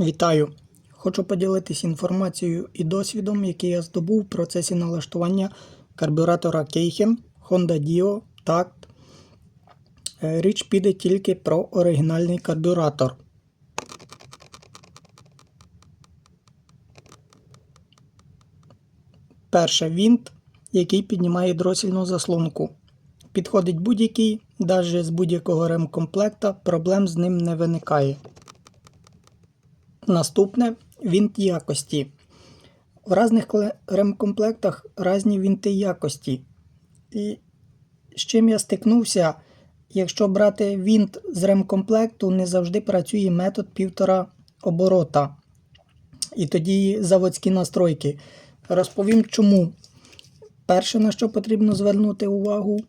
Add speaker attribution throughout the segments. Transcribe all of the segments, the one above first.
Speaker 1: Вітаю! Хочу поділитися інформацією і досвідом, який я здобув в процесі налаштування карбюратора Keichen Honda Dio Tact. Е, Річ піде тільки про оригінальний карбюратор. Перше вінт, який піднімає дросільну заслонку. Підходить будь-який, навіть з будь-якого ремкомплекта, проблем з ним не виникає. Наступне вінт якості. В різних ремкомплектах різні вінти якості. І з чим я стикнувся, якщо брати вінт з ремкомплекту, не завжди працює метод півтора оборота. І тоді заводські настройки. Розповім чому. Перше, на що потрібно звернути увагу,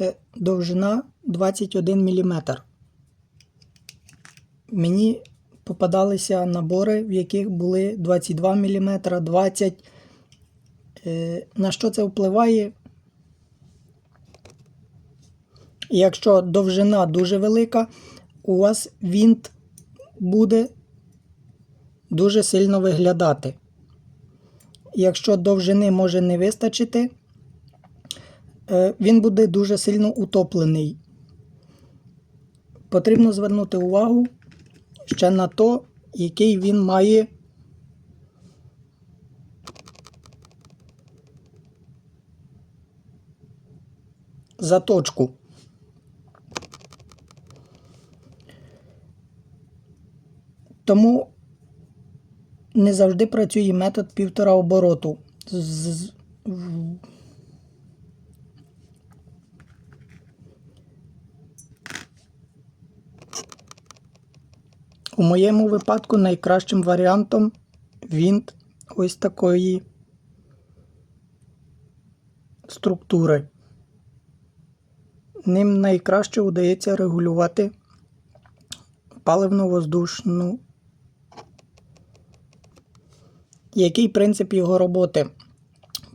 Speaker 1: е, довжина 21 мм. Мені попадалися набори, в яких були 22 мм, 20 Е, На що це впливає? Якщо довжина дуже велика, у вас вінт буде дуже сильно виглядати. Якщо довжини може не вистачити, е, він буде дуже сильно утоплений. Потрібно звернути увагу ще на то, який він має заточку. Тому не завжди працює метод півтора обороту. З- У моєму випадку найкращим варіантом вінт ось такої структури. Ним найкраще удається регулювати паливно-воздушну. Який принцип його роботи?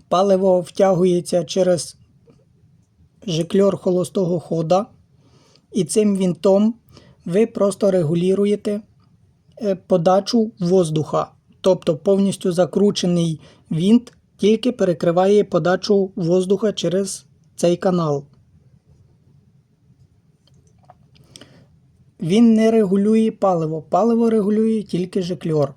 Speaker 1: Паливо втягується через жикльор холостого хода, і цим вінтом ви просто регулюєте подачу воздуха. Тобто повністю закручений вінт тільки перекриває подачу воздуха через цей канал. Він не регулює паливо. Паливо регулює тільки жикльор.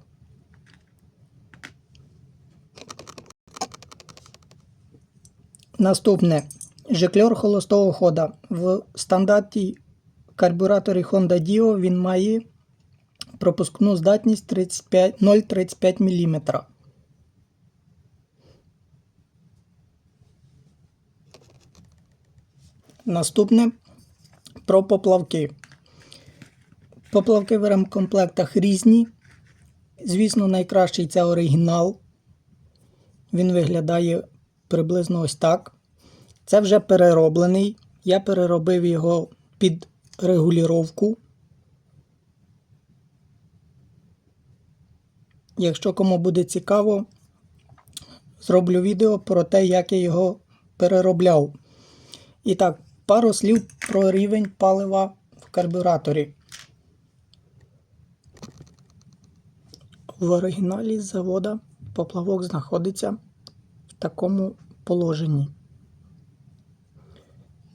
Speaker 1: Наступне. Жикльор холостого хода. В стандарті карбюраторі Honda Dio він має пропускну здатність 0,35 мм. Наступне про поплавки. Поплавки в ремкомплектах різні. Звісно, найкращий це оригінал. Він виглядає приблизно ось так. Це вже перероблений. Я переробив його під регулювання. Якщо кому буде цікаво, зроблю відео про те, як я його переробляв. І так, пару слів про рівень палива в карбюраторі. В оригіналі завода поплавок знаходиться в такому положенні.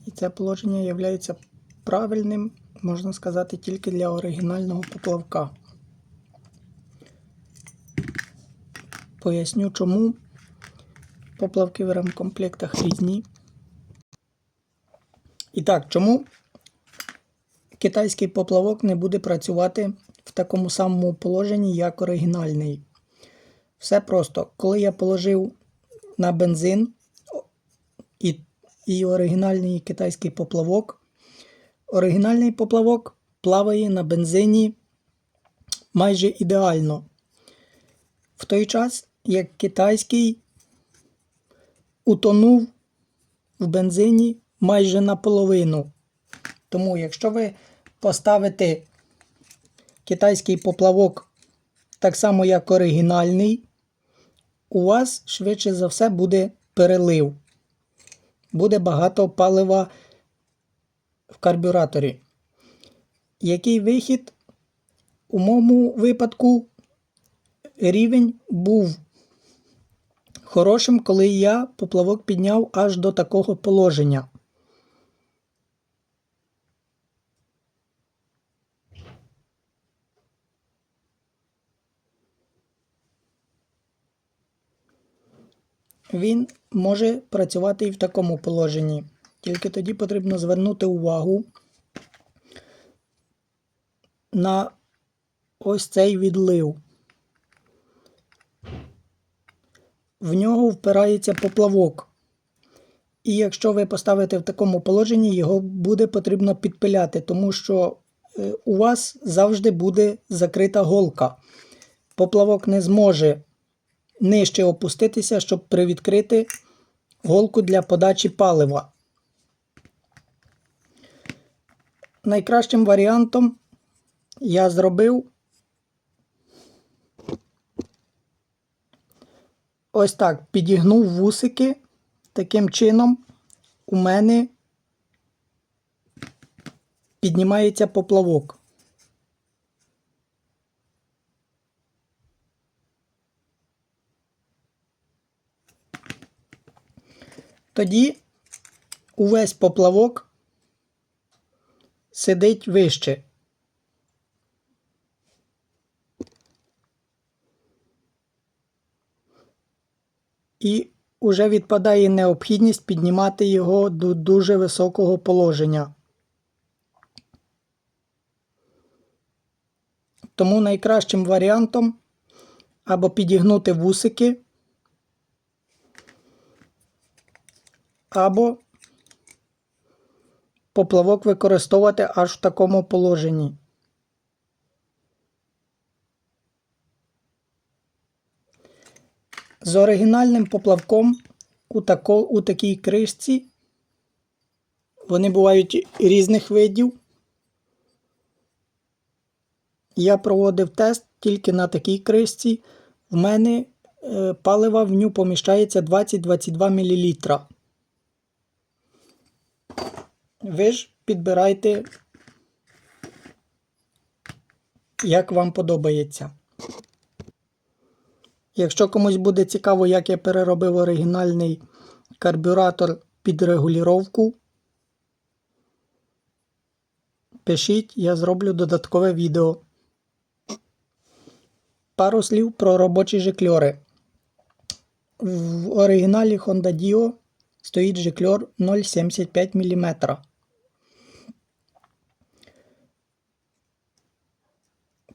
Speaker 1: І це положення є правильним, можна сказати, тільки для оригінального поплавка. Поясню, чому поплавки в ремкомплектах різні. І так, чому китайський поплавок не буде працювати в такому самому положенні, як оригінальний? Все просто. Коли я положив на бензин і, і оригінальний китайський поплавок, оригінальний поплавок плаває на бензині майже ідеально. В той час, як китайський утонув в бензині майже наполовину. Тому, якщо ви поставите китайський поплавок так само, як оригінальний, у вас швидше за все буде перелив. Буде багато палива в карбюраторі. Який вихід У моєму випадку рівень був хорошим, коли я поплавок підняв аж до такого положення. Він може працювати і в такому положенні. Тільки тоді потрібно звернути увагу на ось цей відлив. В нього впирається поплавок. І якщо ви поставите в такому положенні, його буде потрібно підпиляти, тому що е, у вас завжди буде закрита голка. Поплавок не зможе нижче опуститися, щоб привідкрити голку для подачі палива. Найкращим варіантом я зробив ось так, підігнув вусики. Таким чином у мене піднімається поплавок. Тоді увесь поплавок сидить вище. І вже відпадає необхідність піднімати його до дуже високого положення. Тому найкращим варіантом або підігнути вусики, або поплавок використовувати аж в такому положенні. З оригінальним поплавком у, тако, у такій кришці вони бувають різних видів. Я проводив тест тільки на такій кришці. В мене е, палива в ню поміщається 20-22 мл. Ви ж підбирайте, як вам подобається. Якщо комусь буде цікаво, як я переробив оригінальний карбюратор під регулювання, пишіть, я зроблю додаткове відео. Пару слів про робочі жикльори. В оригіналі Honda Dio стоїть жикльор 0,75 мм.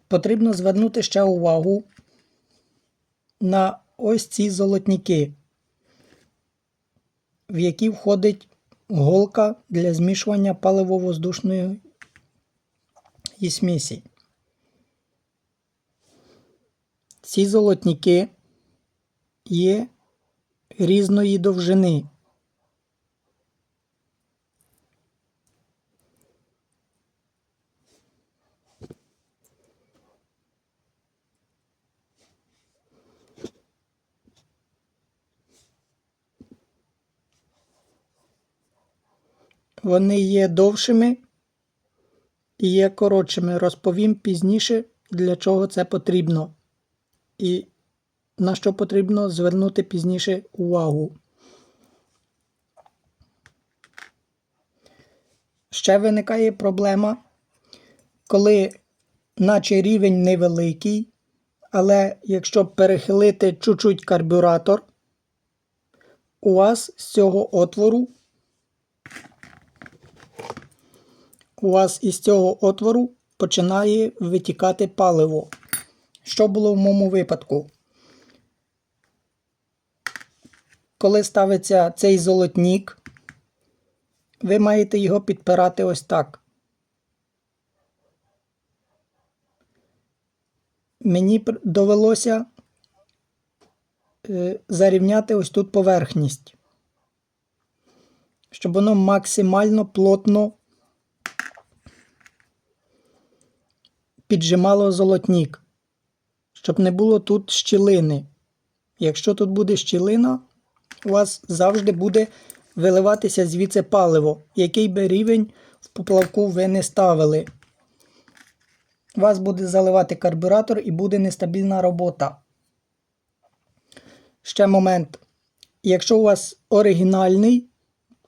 Speaker 1: Потрібно звернути ще увагу на ось ці золотніки, в які входить голка для змішування паливо-воздушної смісі. Ці золотніки є різної довжини. Вони є довшими і є коротшими. Розповім пізніше, для чого це потрібно. І на що потрібно звернути пізніше увагу. Ще виникає проблема, коли наче рівень невеликий, але якщо перехилити чуть-чуть карбюратор, у вас з цього отвору у вас із цього отвору починає витікати паливо. Що було в моєму випадку? Коли ставиться цей золотнік, ви маєте його підпирати ось так. Мені довелося е, зарівняти ось тут поверхність, щоб воно максимально плотно піджимало золотнік, щоб не було тут щілини. Якщо тут буде щілина, у вас завжди буде виливатися звідси паливо, який би рівень в поплавку ви не ставили. вас буде заливати карбюратор і буде нестабільна робота. Ще момент. Якщо у вас оригінальний,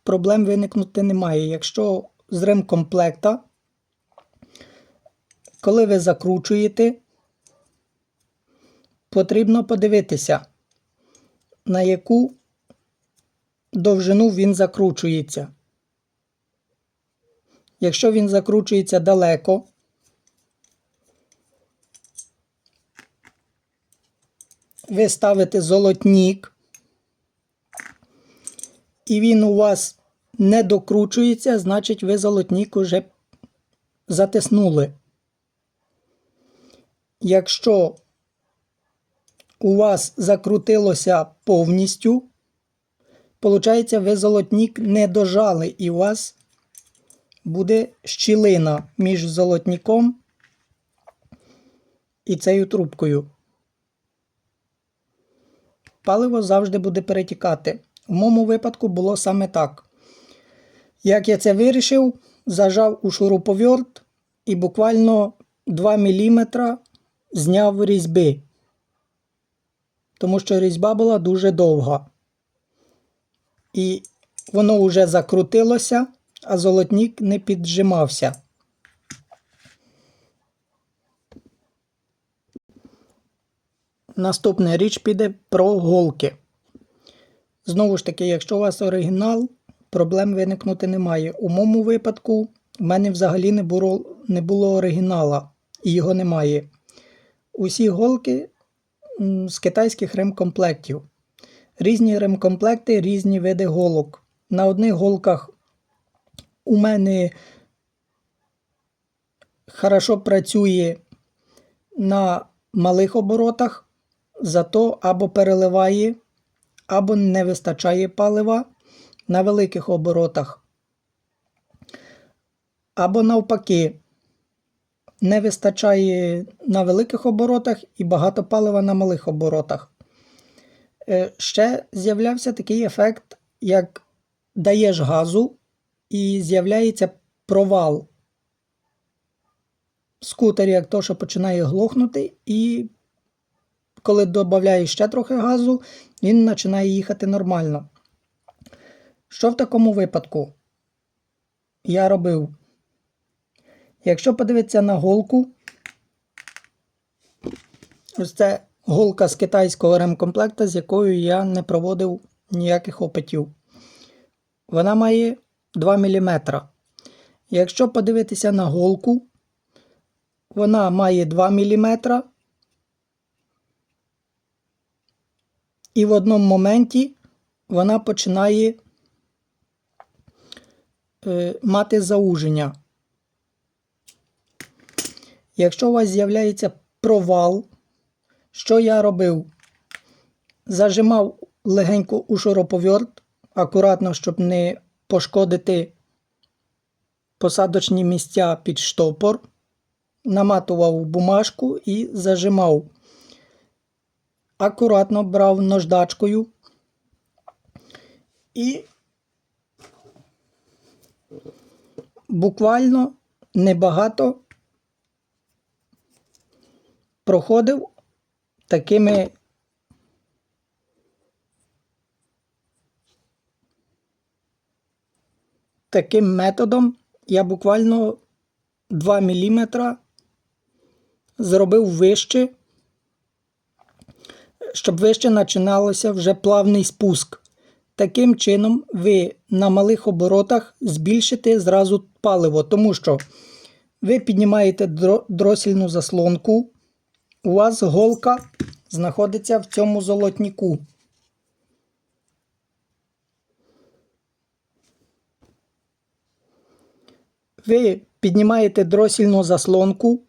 Speaker 1: проблем виникнути немає. Якщо з ремкомплекта, коли ви закручуєте, потрібно подивитися, на яку довжину він закручується. Якщо він закручується далеко, ви ставите золотнік, і він у вас не докручується, значить ви золотнік уже затиснули. Якщо у вас закрутилося повністю, виходить, ви золотнік не дожали, і у вас буде щілина між золотником і цією трубкою. Паливо завжди буде перетікати. В моєму випадку було саме так. Як я це вирішив, зажав у шуруповерт і буквально 2 мм зняв різьби, тому що різьба була дуже довга. І воно вже закрутилося, а золотник не піджимався. Наступна річ піде про голки. Знову ж таки, якщо у вас оригінал, проблем виникнути немає. У моєму випадку в мене взагалі не було, не було оригінала і його немає. Усі голки з китайських ремкомплектів. Різні ремкомплекти, різні види голок. На одних голках у мене хорошо працює на малих оборотах, зато або переливає, або не вистачає палива на великих оборотах. Або навпаки, не вистачає на великих оборотах і багато палива на малих оборотах. Е, Ще з'являвся такий ефект, як даєш газу і з'являється провал. Скутер, як то, що починає глохнути, і коли додаєш ще трохи газу, він починає їхати нормально. Що в такому випадку я робив? Якщо подивитися на голку, ось це голка з китайського ремкомплекта, з якою я не проводив ніяких опитів. Вона має 2 мм. Якщо подивитися на голку, вона має 2 мм. І в одному моменті вона починає е, мати зауження. Якщо у вас з'являється провал, що я робив? Зажимав легенько у шуруповерт, акуратно, щоб не пошкодити посадочні місця під штопор, наматував бумажку і зажимав. Акуратно брав наждачкою і буквально небагато проходив такими таким методом я буквально 2 мм зробив вище, щоб вище починалося вже плавний спуск. Таким чином, ви на малих оборотах збільшите зразу паливо, тому що ви піднімаєте дро- дросільну заслонку, у вас голка знаходиться в цьому золотнику. Ви піднімаєте дросільну заслонку,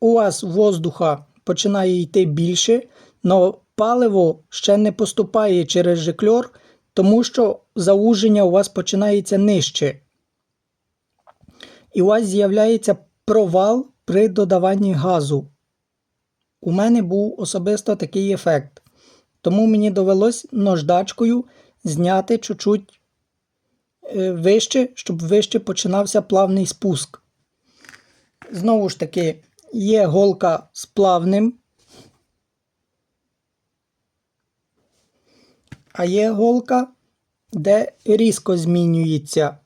Speaker 1: у вас воздуха починає йти більше, але паливо ще не поступає через жикльор, тому що зауження у вас починається нижче. І у вас з'являється провал при додаванні газу. У мене був особисто такий ефект. Тому мені довелось наждачкою зняти чуть-чуть е, вище, щоб вище починався плавний спуск. Знову ж таки, є голка з плавним, а є голка, де різко змінюється.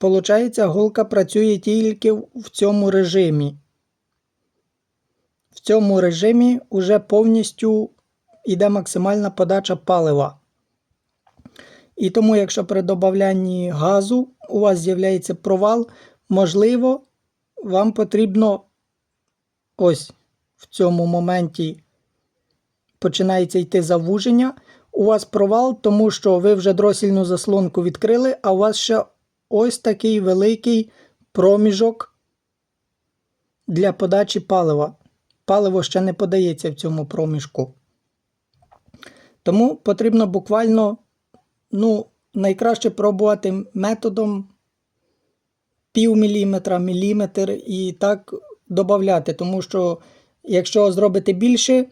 Speaker 1: Получається, голка працює тільки в цьому режимі. В цьому режимі вже повністю йде максимальна подача палива. І тому, якщо при додаванні газу у вас з'являється провал, можливо, вам потрібно ось в цьому моменті починається йти завуження. У вас провал, тому що ви вже дросільну заслонку відкрили, а у вас ще ось такий великий проміжок для подачі палива. Паливо ще не подається в цьому проміжку. Тому потрібно буквально, ну, найкраще пробувати методом пів міліметра, міліметр і так додати. Тому що, якщо зробити більше,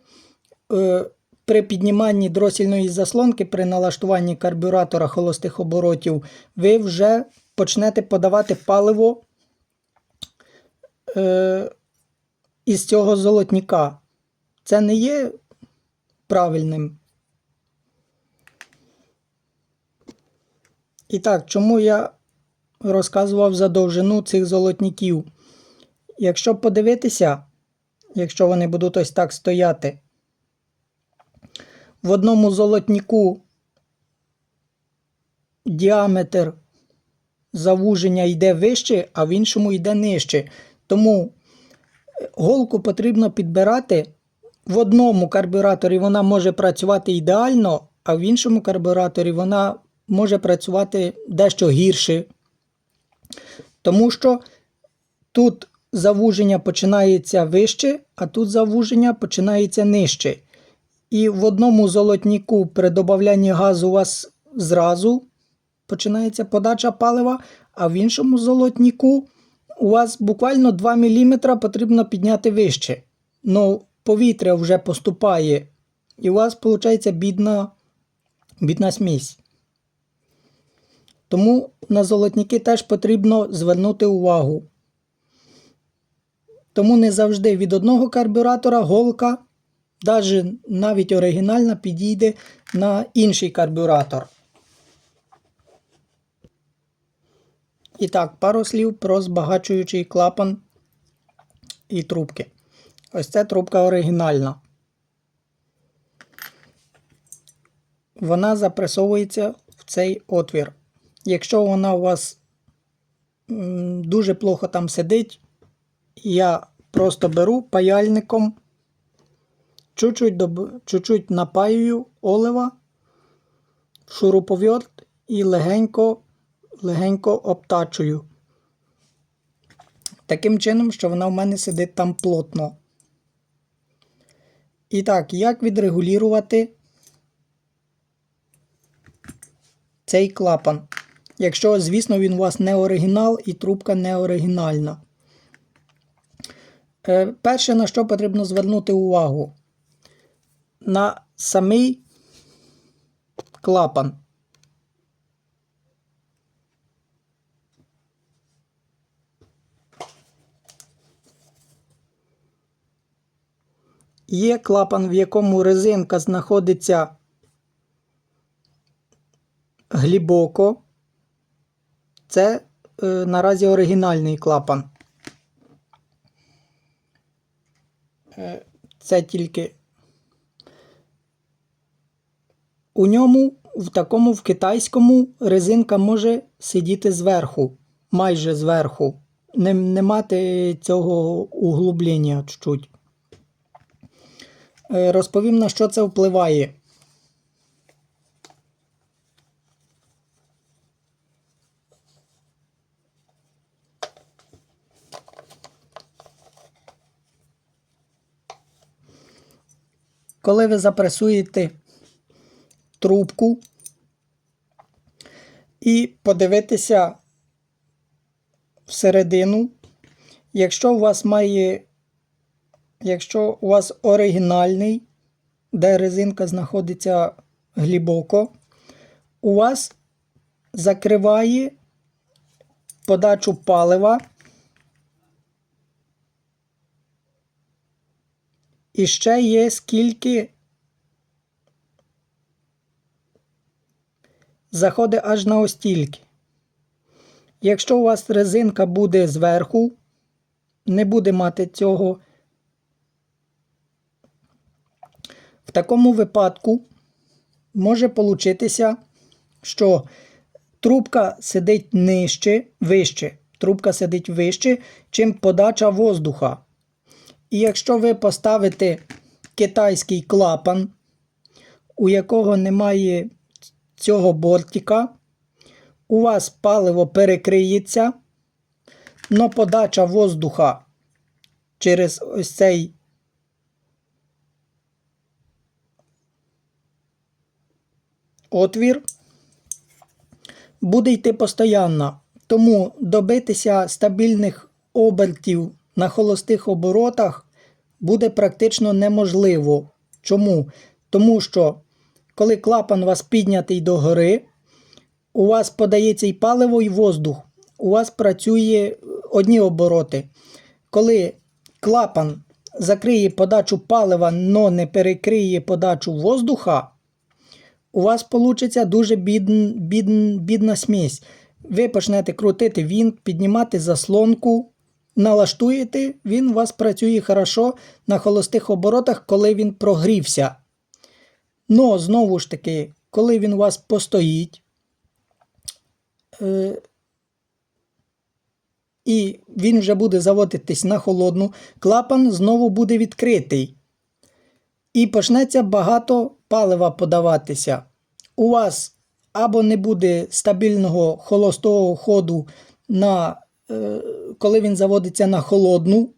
Speaker 1: е, при підніманні дросільної заслонки, при налаштуванні карбюратора холостих оборотів, ви вже почнете подавати паливо е, із цього золотника. Це не є правильним. І так, чому я розказував за довжину цих золотників? Якщо подивитися, якщо вони будуть ось так стояти, в одному золотнику діаметр завуження йде вище, а в іншому йде нижче. Тому голку потрібно підбирати. В одному карбюраторі вона може працювати ідеально, а в іншому карбюраторі вона може працювати дещо гірше. Тому що тут завуження починається вище, а тут завуження починається нижче. І в одному золотнику при додаванні газу у вас зразу починається подача палива, а в іншому золотнику у вас буквально 2 мм потрібно підняти вище. Ну, повітря вже поступає, і у вас виходить бідна, бідна смісь. Тому на золотники теж потрібно звернути увагу. Тому не завжди від одного карбюратора голка, навіть оригінальна, підійде на інший карбюратор. І так, пару слів про збагачуючий клапан і трубки. Ось це трубка оригінальна. Вона запресовується в цей отвір. Якщо вона у вас дуже плохо там сидить, я просто беру паяльником, чуть-чуть напаюю олива шуруповерт і легенько легенько обтачую. Таким чином, що вона в мене сидить там плотно. І так, як відрегулювати цей клапан? Якщо, звісно, він у вас не оригінал і трубка не оригінальна. Е, перше, на що потрібно звернути увагу, на самий клапан. Є клапан, в якому резинка знаходиться глибоко. Це е, наразі оригінальний клапан. Е, це тільки у ньому, в такому в китайському, резинка може сидіти зверху, майже зверху, не, не мати цього углублення чуть-чуть. Е, розповім, на що це впливає. Коли ви запресуєте трубку і подивитися всередину, якщо у вас має Якщо у вас оригінальний, де резинка знаходиться глибоко, у вас закриває подачу палива. І ще є скільки заходить аж на остільки. Якщо у вас резинка буде зверху, не буде мати цього. В такому випадку може получитися, що трубка сидить нижче, вище. Трубка сидить вище, чим подача воздуха. І якщо ви поставите китайський клапан, у якого немає цього бортика, у вас паливо перекриється, но подача воздуха через ось цей отвір буде йти постійно. Тому добитися стабільних обертів на холостих оборотах буде практично неможливо. Чому? Тому що коли клапан у вас піднятий догори, у вас подається і паливо, і воздух. У вас працює одні обороти. Коли клапан закриє подачу палива, но не перекриє подачу воздуха, у вас вийде дуже бідн, бідн, бідна смесь. Ви почнете крутити він, піднімати заслонку, налаштуєте, він у вас працює хорошо на холостих оборотах, коли він прогрівся. Но, знову ж таки, коли він у вас постоїть, е, і він вже буде заводитись на холодну, клапан знову буде відкритий. І почнеться багато палива подаватися. У вас або не буде стабільного холостого ходу, на, е, коли він заводиться на холодну,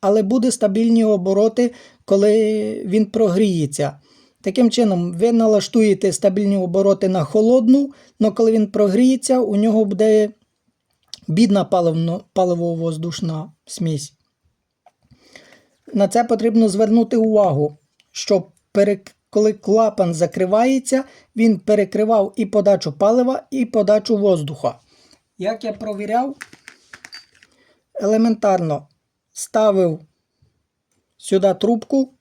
Speaker 1: але буде стабільні обороти, коли він прогріється. Таким чином, ви налаштуєте стабільні обороти на холодну, але коли він прогріється, у нього буде бідна паливно, паливо-воздушна смесь. На це потрібно звернути увагу, щоб перек... коли клапан закривається, він перекривав і подачу палива, і подачу воздуха. Як я провіряв, елементарно ставив сюди трубку,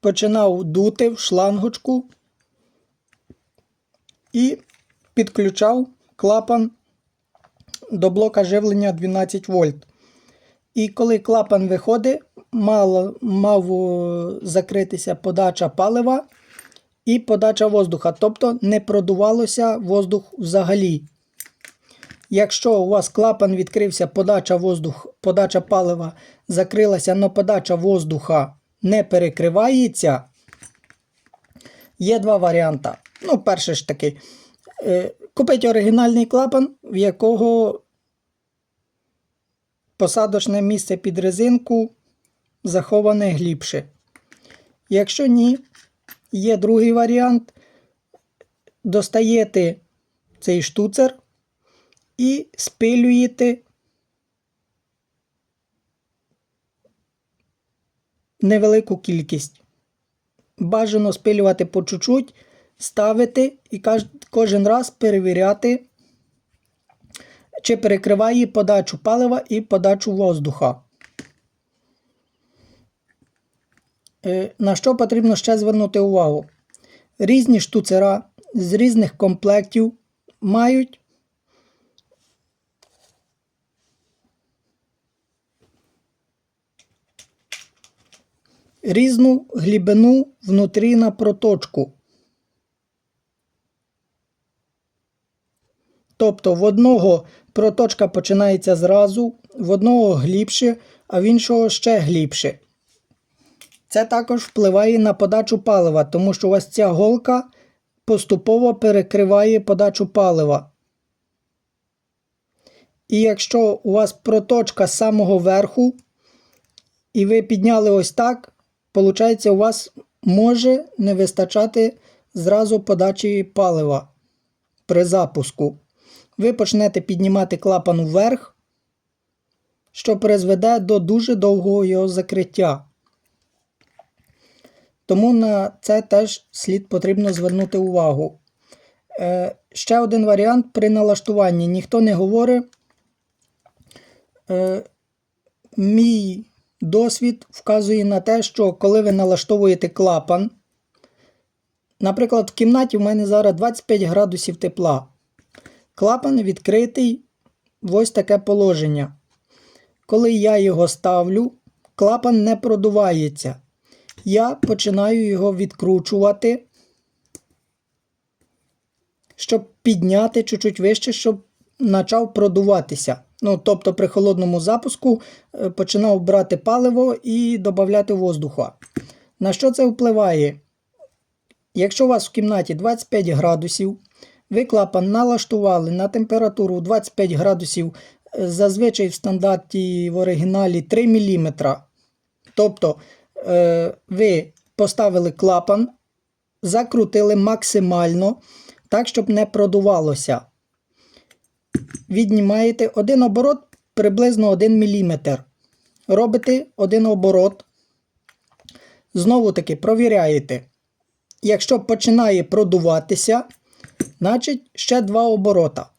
Speaker 1: починав дути в шлангочку і підключав клапан до блока живлення 12 вольт. І коли клапан виходить, мало, мав закритися подача палива і подача воздуха. Тобто не продувалося воздух взагалі. Якщо у вас клапан відкрився, подача воздух, подача палива закрилася, але подача воздуха не перекривається, є два варіанти. Ну, перший ж такий. Е, Купіть оригінальний клапан, в якого посадочне місце під резинку заховане глибше. Якщо ні, є другий варіант. Достаєте цей штуцер і спилюєте невелику кількість. Бажано спилювати по чуть-чуть, ставити і кожен раз перевіряти, чи перекриває подачу палива і подачу воздуха. Е, на що потрібно ще звернути увагу? Різні штуцера з різних комплектів мають різну глибину внутрі на проточку. Тобто в одного проточка починається зразу, в одного глибше, а в іншого ще глибше. Це також впливає на подачу палива, тому що у вас ця голка поступово перекриває подачу палива. І якщо у вас проточка з самого верху, і ви підняли ось так, виходить, у вас може не вистачати зразу подачі палива при запуску. Ви почнете піднімати клапан вверх, що призведе до дуже довгого його закриття. Тому на це теж слід потрібно звернути увагу. Е, ще один варіант при налаштуванні. Ніхто не говорить. Е, мій досвід вказує на те, що коли ви налаштовуєте клапан, наприклад, в кімнаті в мене зараз 25 градусів тепла. Клапан відкритий в ось таке положення. Коли я його ставлю, клапан не продувається. Я починаю його відкручувати, щоб підняти чуть-чуть вище, щоб почав продуватися. Ну, тобто при холодному запуску е, починав брати паливо і додати воздуха. На що це впливає? Якщо у вас в кімнаті 25 градусів, ви клапан налаштували на температуру 25 градусів, е, зазвичай в стандарті в оригіналі 3 мм. Тобто ви поставили клапан, закрутили максимально, так, щоб не продувалося. Віднімаєте один оборот приблизно 1 мм. Робите один оборот. Знову таки провіряєте. Якщо починає продуватися, значить ще два оборота.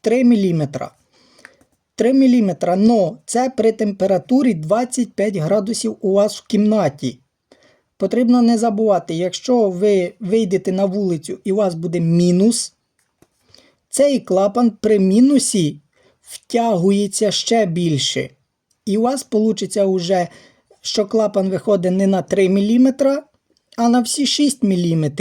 Speaker 1: 3 мм. 3 мм, но це при температурі 25 градусів у вас в кімнаті. Потрібно не забувати, якщо ви вийдете на вулицю і у вас буде мінус, цей клапан при мінусі втягується ще більше. І у вас вийде вже, що клапан виходить не на 3 мм, а на всі 6 мм.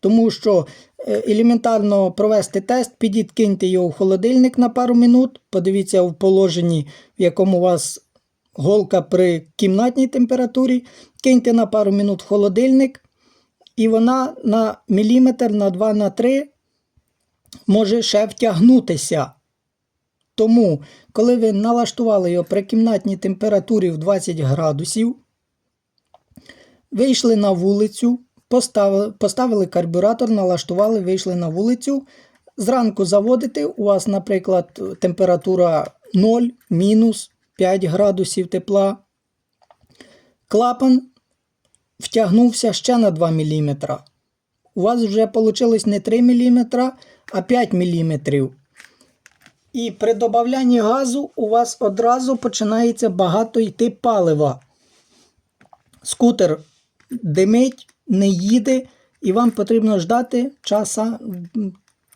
Speaker 1: Тому що елементарно провести тест, підіть, киньте його в холодильник на пару минут, подивіться в положенні, в якому у вас голка при кімнатній температурі, киньте на пару минут в холодильник, і вона на міліметр, на 2, на 3 може ще втягнутися. Тому, коли ви налаштували його при кімнатній температурі в 20 градусів, вийшли на вулицю, поставили, поставили карбюратор, налаштували, вийшли на вулицю. Зранку заводите, у вас, наприклад, температура 0, мінус 5 градусів тепла. Клапан втягнувся ще на 2 мм. У вас вже вийшло не 3 мм, а 5 мм. І при додаванні газу у вас одразу починається багато йти палива. Скутер димить, не їде, і вам потрібно ждати часа,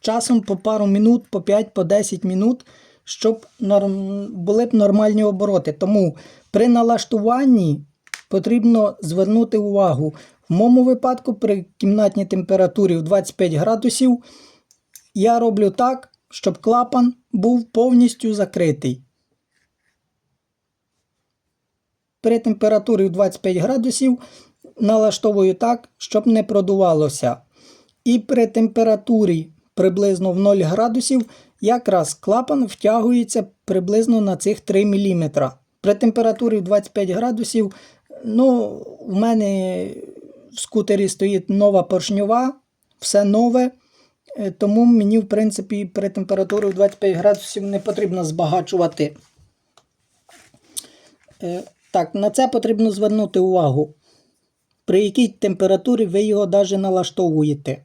Speaker 1: часом по пару минут, по 5, по 10 минут, щоб норм, були б нормальні обороти. Тому при налаштуванні потрібно звернути увагу. В моєму випадку, при кімнатній температурі в 25 градусів, я роблю так, щоб клапан був повністю закритий. При температурі в 25 градусів налаштовую так, щоб не продувалося. І при температурі приблизно в 0 градусів якраз клапан втягується приблизно на цих 3 мм. При температурі в 25 градусів, ну, в мене в скутері стоїть нова поршньова, все нове. Е, Тому мені, в принципі, при температурі в 25 градусів не потрібно збагачувати. Е, Так, на це потрібно звернути увагу. При якій температурі ви його навіть налаштовуєте.